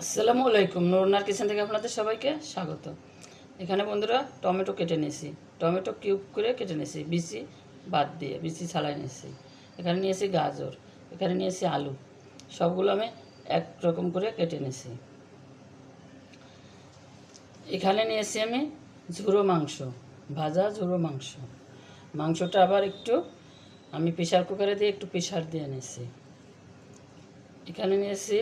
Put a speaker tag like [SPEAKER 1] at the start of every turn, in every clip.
[SPEAKER 1] আসসালামু আলাইকুম, নুরনার কিচেন থেকে আপনাদের সবাইকে স্বাগত। এখানে বন্ধুরা টমেটো কেটে নিয়েছি। টমেটো কিউব করে কেটে নিয়েছি, বিচি বাদ দিয়ে, বিচি ছালাই নিয়েছি। এখানে নিয়েছি গাজর, এখানে নিয়েছি আলু। সবগুলো আমি এক রকম করে কেটে নিয়েছি। এখানে নিয়েছি আমি ঝুরো মাংস, ভাজা ঝুরো মাংস। মাংসটা আবার একটু আমি প্রেশার কুকারে দিয়ে একটু প্রেশার দিয়ে নিয়েছি। এখানে নিয়েছি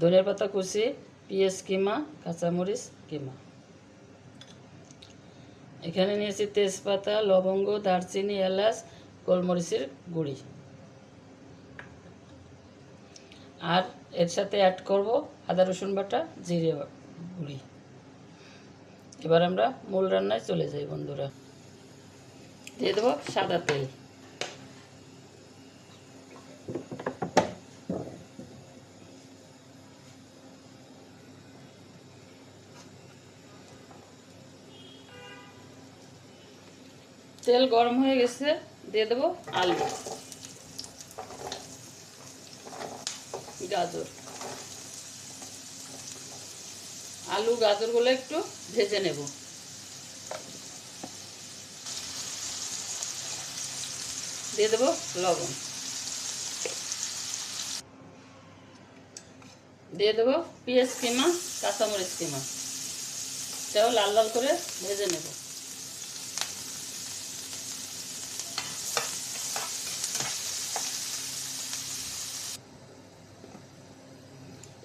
[SPEAKER 1] ধনিয়ার পাতা কুচি, পেঁয়াজ কিমা, কাঁচামরিচ কিমা। এখানে নিয়েছি তেজপাতা, লবঙ্গ, দারচিনি, এলাচ, গোলমরিচের গুঁড়ি। আর এর সাথে অ্যাড করব আদা, রসুন বাটা, জিরে গুঁড়ি। এবার আমরা মূল রান্নায় চলে যাই বন্ধুরা। দিয়ে দেবো সাদা তেল। তেল গরম হয়ে গেছে, দিয়ে দেবো আলু। গাজর। আলু, গাজরগুলো একটু ভেজে নেব। দিয়ে দেবো লবণ। দিয়ে দেবো পেঁয়াজ কিমা, কাঁচামরিচ কিমা। এটাও লাল লাল করে ভেজে নেব।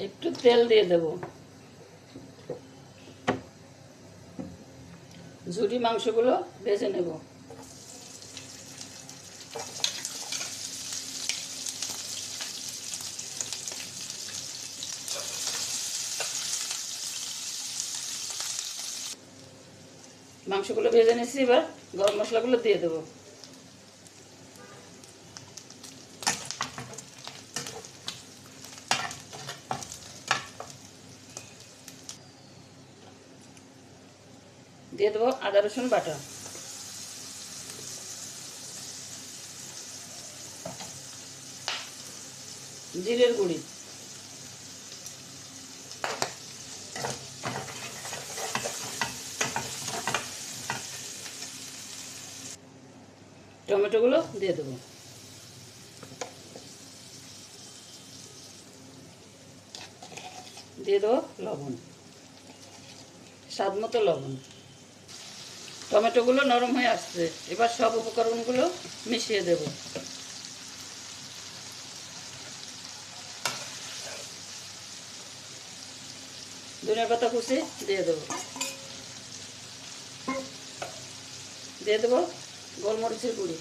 [SPEAKER 1] একটু তেল দিয়ে দেব। ঝুড়ি মাংসগুলো ভেজে নেব। মাংসগুলো ভেজে নিচ্ছি এবার গরম মশলাগুলো দিয়ে দেবো। দিয়ে দেবো আদা, রসুন, বাটা। জিরের গুঁড়ি। টমেটোগুলো দিয়ে দেবো। দিয়ে দেবো লবণ। স্বাদ মতো লবণ। টমেটোগুলো নরম হয়ে আসছে। এবার সব উপকরণগুলো মিশিয়ে দেব। ধনিয়া পাতা কুচি দিয়ে দেব। দিয়ে দেবো গোলমরিচের গুঁড়ি।